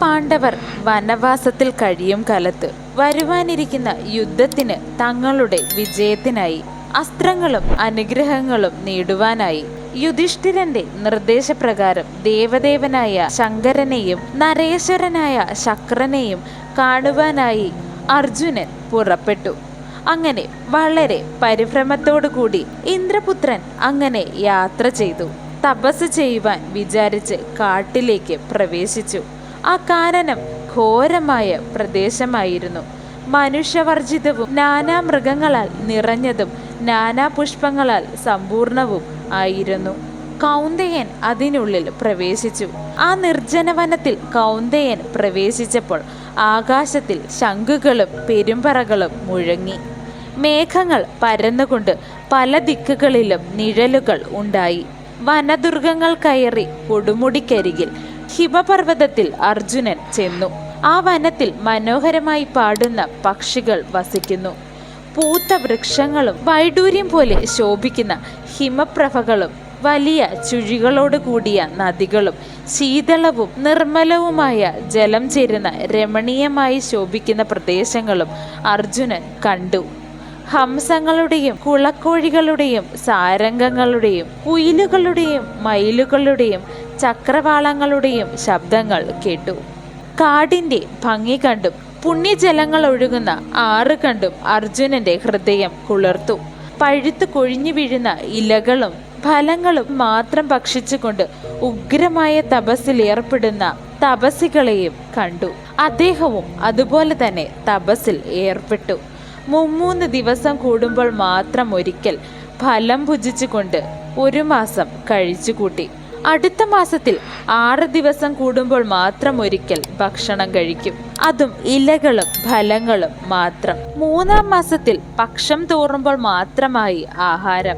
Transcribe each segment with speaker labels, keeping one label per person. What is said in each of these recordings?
Speaker 1: പാണ്ഡവർ വനവാസത്തിൽ കഴിയും കാലത്ത് വരുവാനിരിക്കുന്ന യുദ്ധത്തിന് തങ്ങളുടെ വിജയത്തിനായി അസ്ത്രങ്ങളും അനുഗ്രഹങ്ങളും നേടുവാനായി യുധിഷ്ഠിരന്റെ നിർദ്ദേശപ്രകാരം ദേവദേവനായ ശങ്കരനെയും നരേശ്വരനായ ശക്രനെയും കാണുവാനായി അർജുനൻ പുറപ്പെട്ടു. അങ്ങനെ വളരെ പരിഭ്രമത്തോടുകൂടി ഇന്ദ്രപുത്രൻ അങ്ങനെ യാത്ര ചെയ്തു. തപസ് ചെയ്യുവാൻ വിചാരിച്ച് കാട്ടിലേക്ക് പ്രവേശിച്ചു. ആ കാനനം ഘോരമായ പ്രദേശമായിരുന്നു. മനുഷ്യവർജിതവും നാനാ മൃഗങ്ങളാൽ നിറഞ്ഞതും നാനാ പുഷ്പങ്ങളാൽ സമ്പൂർണവും ആയിരുന്നു. കൗന്ദയൻ അതിനുള്ളിൽ പ്രവേശിച്ചു. ആ നിർജനവനത്തിൽ കൗന്ദയൻ പ്രവേശിച്ചപ്പോൾ ആകാശത്തിൽ ശംഖുകളും പെരുമ്പറകളും മുഴങ്ങി. മേഘങ്ങൾ പരന്നുകൊണ്ട് പല ദിക്കുകളിലും നിഴലുകൾ ഉണ്ടായി. വനദുർഗങ്ങൾ കയറി കൊടുമുടിക്കരികിൽ ഹിമപർവതത്തിൽ അർജുനൻ ചെന്നു. ആ വനത്തിൽ മനോഹരമായി പാടുന്ന പക്ഷികൾ വസിക്കുന്നു. പൂത്ത വൃക്ഷങ്ങളും വൈഡൂര്യം പോലെ ശോഭിക്കുന്ന ഹിമപ്രഭകളും വലിയ ചുഴികളോട് കൂടിയ നദികളും ശീതളവും നിർമ്മലവുമായ ജലം ചേരുന്ന രമണീയമായി ശോഭിക്കുന്ന പ്രദേശങ്ങളും അർജുനൻ കണ്ടു. ഹംസങ്ങളുടെയും കുളക്കോഴികളുടെയും സാരംഗങ്ങളുടെയും കുയിലുകളുടെയും മയിലുകളുടെയും ചക്രവാളങ്ങളുടെയും ശബ്ദങ്ങൾ കേട്ടു. കാടിന്റെ ഭംഗി കണ്ടും പുണ്യജലങ്ങൾ ഒഴുകുന്ന ആറ് കണ്ടും അർജുനന്റെ ഹൃദയം കുളിർത്തു. പഴുത്തു കൊഴിഞ്ഞു വീഴുന്ന ഇലകളും ഫലങ്ങളും മാത്രം ഭക്ഷിച്ചുകൊണ്ട് ഉഗ്രമായ തപസ്സിൽ ഏർപ്പെടുന്ന തപസ്സികളെയും കണ്ടു. അദ്ദേഹവും അതുപോലെ തന്നെ തപസ്സിൽ ഏർപ്പെട്ടു. മുമ്മൂന്ന് ദിവസം കൂടുമ്പോൾ മാത്രം ഒരിക്കൽ ഫലം ഭുജിച്ചുകൊണ്ട് ഒരു മാസം കഴിച്ചുകൂട്ടി. അടുത്ത മാസത്തിൽ ആറ് ദിവസം കൂടുമ്പോൾ മാത്രം ഒരിക്കൽ ഭക്ഷണം കഴിക്കും. അതും ഇലകളും ഫലങ്ങളും മാത്രം. മൂന്നാം മാസത്തിൽ പക്ഷം തോറുമ്പോൾ മാത്രമായി ആഹാരം.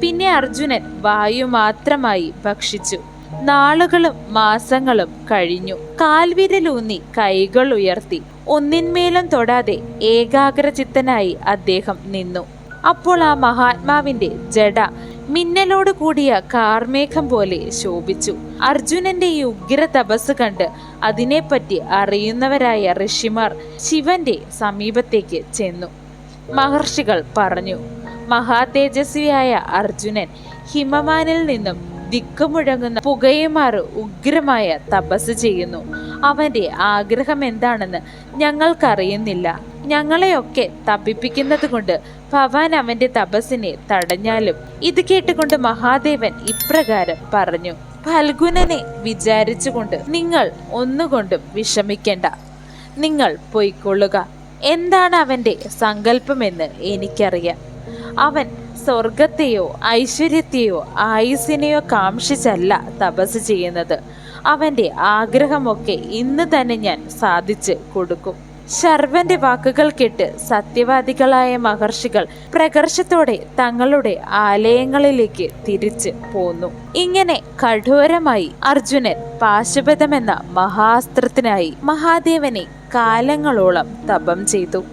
Speaker 1: പിന്നെ അർജുനൻ വായു മാത്രമായി ഭക്ഷിച്ചു. നാളുകളും മാസങ്ങളും കഴിഞ്ഞു. കാൽവിരലൂന്നി കൈകൾ ഉയർത്തി. ഒന്നിന്മേലും തൊടാതെ ഏകാഗ്രചിത്തനായി അദ്ദേഹം നിന്നു. അപ്പോൾ ആ മഹാത്മാവിന്റെ ജഡ മിന്നലോട് കൂടിയ കാർമേഘം പോലെ ശോഭിച്ചു. അർജുനന്റെ ഈ ഉഗ്ര തപസ് കണ്ട് അതിനെപ്പറ്റി അറിയുന്നവരായ ഋഷിമാർ ശിവന്റെ സമീപത്തേക്ക് ചെന്നു. മഹർഷികൾ പറഞ്ഞു മഹാതേജസ്വിയായ അർജുനൻ ഹിമമാനിൽ നിന്നും ദിക്കുമുഴങ്ങുന്ന പുകയുമാറ് ഉഗ്രമായ തപസ് ചെയ്യുന്നു. അവന്റെ ആഗ്രഹം എന്താണെന്ന് ഞങ്ങൾക്കറിയുന്നില്ല. ഞങ്ങളെയൊക്കെ തപ്പിപ്പിക്കുന്നത് കൊണ്ട് ഭവാൻ അവന്റെ തപസ്സിനെ തടഞ്ഞാലും ഇത് കേട്ടുകൊണ്ട് മഹാദേവൻ ഇപ്രകാരം പറഞ്ഞു ഫൽഗുനനെ വിചാരിച്ചുകൊണ്ട് നിങ്ങൾ ഒന്നുകൊണ്ടും വിഷമിക്കേണ്ട. നിങ്ങൾ പൊയ്ക്കൊള്ളുക. എന്താണ് അവന്റെ സങ്കല്പമെന്ന് എനിക്കറിയാം. അവൻ സ്വർഗത്തെയോ ഐശ്വര്യത്തെയോ ആയുസിനെയോ കാംക്ഷിച്ചല്ല തപസ് ചെയ്യുന്നത്. അവന്റെ ആഗ്രഹമൊക്കെ ഇന്ന് തന്നെ ഞാൻ സാധിച്ച് കൊടുക്കും. ശർവന്റെ വാക്കുകൾ കേട്ട് സത്യവാദികളായ മഹർഷികൾ പ്രകർഷത്തോടെ തങ്ങളുടെ ആലയങ്ങളിലേക്ക് തിരിച്ച് പോന്നു. ഇങ്ങനെ കഠോരമായി അർജുനൻ പാശുപതമെന്ന മഹാസ്ത്രത്തിനായി മഹാദേവനെ കാലങ്ങളോളം തപം ചെയ്തു.